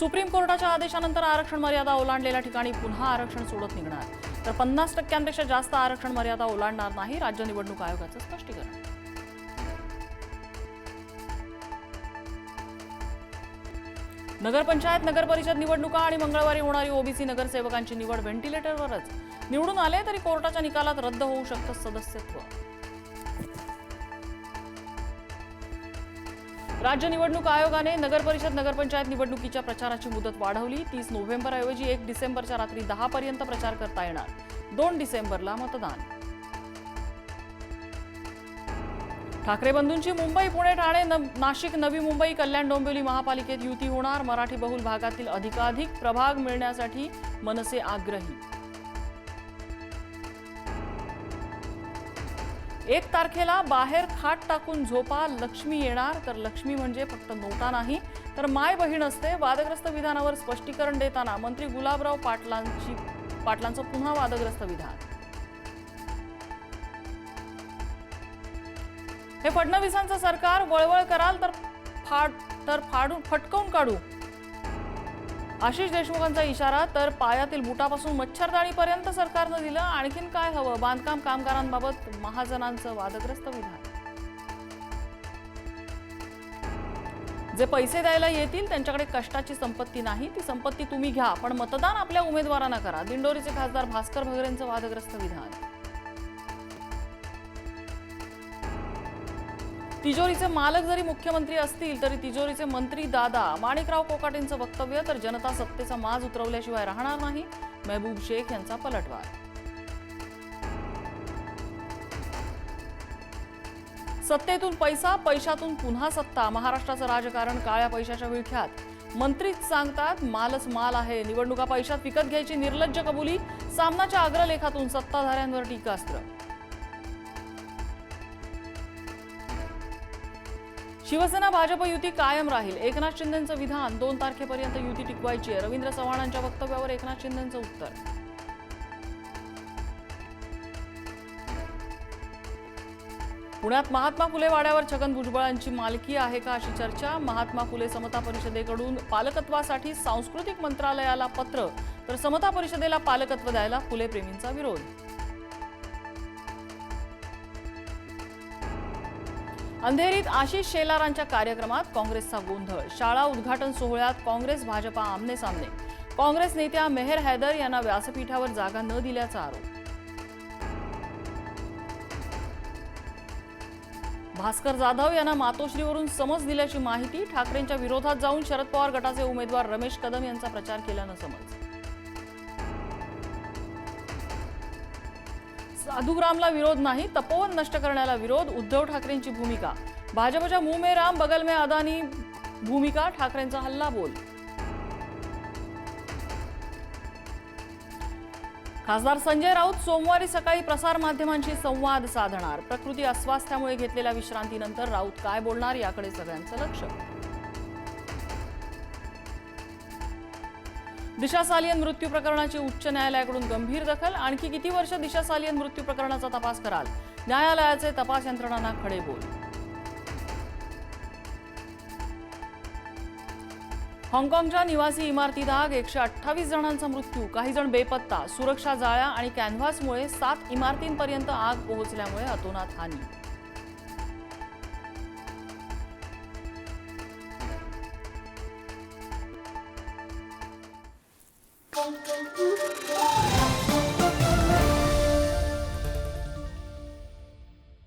Supreme कोर्टाच्या आदेशानंतर आरक्षण मर्यादा ओलांडलेल्या ठिकाणी पुन्हा आरक्षण सोडत निघणार. तर पन्नास टक्क्यांपेक्षा जास्त आरक्षण मर्यादा ओलांडणार नाही राज्य निवडणूक आयोगाचं स्पष्टीकरण. नगरपंचायत नगरपरिषद निवडणुका आणि मंगळवारी होणारी ओबीसी नगरसेवकांची निवड व्हेंटिलेटरवरच. निवडून आले तरी कोर्टाच्या निकालात रद्द होऊ शकतं सदस्यत्व. राज्य निवडणूक आयोगाने नगरपरिषद नगरपंचायत निवडणुकीच्या प्रचाराची मुदत वाढवली. तीस नोव्हेंबरऐवजी एक डिसेंबरच्या रात्री दहा पर्यंत प्रचार करता येणार. दोन डिसेंबरला मतदान. ठाकरे बंधूंची मुंबई पुणे ठाणे नाशिक नवी मुंबई कल्याण डोंबिवली महापालिकेत युती होणार. मराठी बहुल भागातील अधिकाधिक प्रभाग मिळण्यासाठी मनसे आग्रही. एक तारखेला बाहेर खाट टाकून झोपा लक्ष्मी येणार. तर लक्ष्मी म्हणजे फक्त नोटा नाही तर माय बहीण असते. वादग्रस्त विधानावर स्पष्टीकरण देताना मंत्री गुलाबराव पाटलांची पाटलांचं पुन्हा वादग्रस्त विधान. हे फडणवीसांचं सरकार वळवळ कराल तर फाड तर फाडून फटकवून काढू. आशिष देशमुखांचा इशारा तर पायातील बुटापासून मच्छरदाणीपर्यंत सरकारनं दिलं. आणखीन काय हवं? बांधकाम कामगारांबाबत महाजनांचं वादग्रस्त विधान. जे पैसे द्यायला येतील त्यांच्याकडे कष्टाची संपत्ती नाही. ती संपत्ती तुम्ही घ्या पण मतदान आपल्या उमेदवारांना करा. दिंडोरीचे खासदार भास्कर भगरेंचं वादग्रस्त विधान. तिजोरीचे मालक जरी मुख्यमंत्री असतील तरी तिजोरीचे मंत्री दादा माणिकराव कोकाटेंचं वक्तव्य तर जनता सत्तेचा माज उतरवल्याशिवाय राहणार नाही महबूब शेख यांचा पलटवार. सत्तेतून पैसा पैशातून पुन्हा सत्ता. महाराष्ट्राचं राजकारण काळ्या पैशाच्या विळख्यात. मंत्रीच सांगतात मालच माल आहे. निवडणुका पैशात विकत घ्यायची निर्लज्ज कबुली सामनाच्या अग्रलेखातून सत्ताधाऱ्यांवर टीकास्त्र. शिवसेना भाजप युती कायम राहील. एकनाथ शिंदेचं विधान दोन तारखेपर्यंत युती टिकवायची आहे. रवींद्र चव्हाणांच्या वक्तव्यावर एकनाथ शिंदेचं उत्तर. पुण्यात महात्मा फुले वाड्यावर छगन भुजबळांची मालकी आहे का अशी चर्चा? महात्मा फुले समता परिषदेकडून पालकत्वासाठी सांस्कृतिक मंत्रालयाला पत्र. तर समता परिषदेला पालकत्व द्यायला फुले प्रेमींचा विरोध. अंधेरीत आशिष शेलारांच्या कार्यक्रमात काँग्रेसचा गोंधळ. शाळा उद्घाटन सोहळ्यात काँग्रेस भाजपा आमने सामने. काँग्रेस नेत्या मेहर हैदर यांना व्यासपीठावर जागा न दिल्याचा आरोप. भास्कर जाधव यांना मातोश्रीवरून समज दिल्याची माहिती ठाकरेंच्या विरोधात जाऊन शरद पवार गटाचे उमेदवार रमेश कदम यांचा प्रचार केल्यानं समज. साधुग्रामला विरोध नाही तपोवन नष्ट करण्याला विरोध उद्धव ठाकरेंची भूमिका. भाजपच्या मुंह में राम बगल में अदानी भूमिका ठाकरेंचा हल्ला बोल. खासदार संजय राऊत सोमवारी सकाळी प्रसारमाध्यमांशी संवाद साधणार. प्रकृती अस्वास्थ्यामुळे घेतलेल्या विश्रांतीनंतर राऊत काय बोलणार याकडे सगळ्यांचं लक्ष. दिशा सालियन मृत्यू प्रकरणाची उच्च न्यायालयाकडून गंभीर दखल. आणखी किती वर्ष दिशा सालियन मृत्यू प्रकरणाचा तपास कराल? न्यायालयाचे तपास यंत्रणांना खडे बोल. हाँगकाँगच्या निवासी इमारतीत आग एकशे अठ्ठावीस जणांचा मृत्यू काही जण बेपत्ता. सुरक्षा जाळ्या आणि कॅनव्हासमुळे सात इमारतींपर्यंत आग पोहोचल्यामुळे अतोनात हानी. bom, bom, bom, bom.